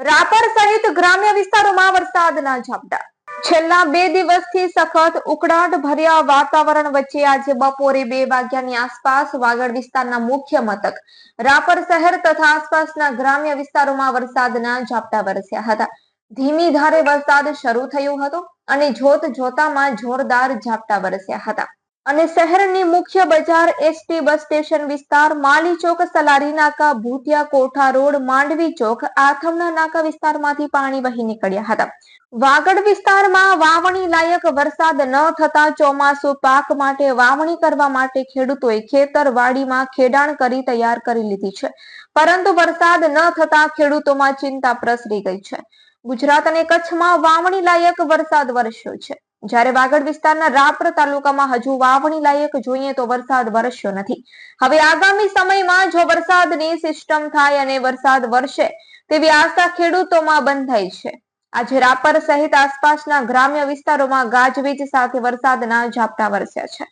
રાપર સહિત ગ્રામ્ય વિસ્તારોમાં વરસાદના ઝાપટા. છેલ્લા બે દિવસથી સખત ઉકળાટ ભર્યા વાતાવરણ વચ્ચે આજે બપોરે બે વાગ્યાની આસપાસ વાગડ વિસ્તારના મુખ્ય મથક, રાપર શહેર તથા આસપાસના ગ્રામ્ય વિસ્તારોમાં વરસાદના ઝાપટા વરસ્યા હતા. ધીમી ધારે વરસાદ શરૂ થયો હતો અને જોત જોતામાં જોરદાર ઝાપટા વરસ્યા હતા. અને શહેરની મુખ્ય બજાર એસટી બસ સ્ટેશન વિસ્તાર માલી ચોક સલારી નાકા ભૂતિયા કોઠા રોડ માંડવી ચોક આથમના નાકા વિસ્તારમાંથી પાણી વહી નીકળ્યા હતા. વાગડ વિસ્તારમાં વાવણી લાયક વરસાદ ન થતા ચોમાસુ પાક માટે વાવણી કરવા માટે ખેડૂતોએ ખેતર વાડીમાં ખેડાણ કરી તૈયાર કરી લીધી છે. પરંતુ વરસાદ ન થતા ખેડૂતોમાં ચિંતા પ્રસરી ગઈ છે. ગુજરાત અને કચ્છમાં વાવણી લાયક વરસાદ વરસ્યો છે. જ્યારે વાગડ વિસ્તારના રાપર તાલુકામાં હજુ વાવણી લાયક જોઈએ તો વરસાદ વરસ્યો નથી. હવે આગામી સમયમાં જો વરસાદની સિસ્ટમ થાય અને વરસાદ વરસે તેવી આશા ખેડૂતોમાં બંધાઈ છે. આજે રાપર સહિત આસપાસના ગ્રામ્ય વિસ્તારોમાં ગાજવીજ સાથે વરસાદના ઝાપટા વરસ્યા છે.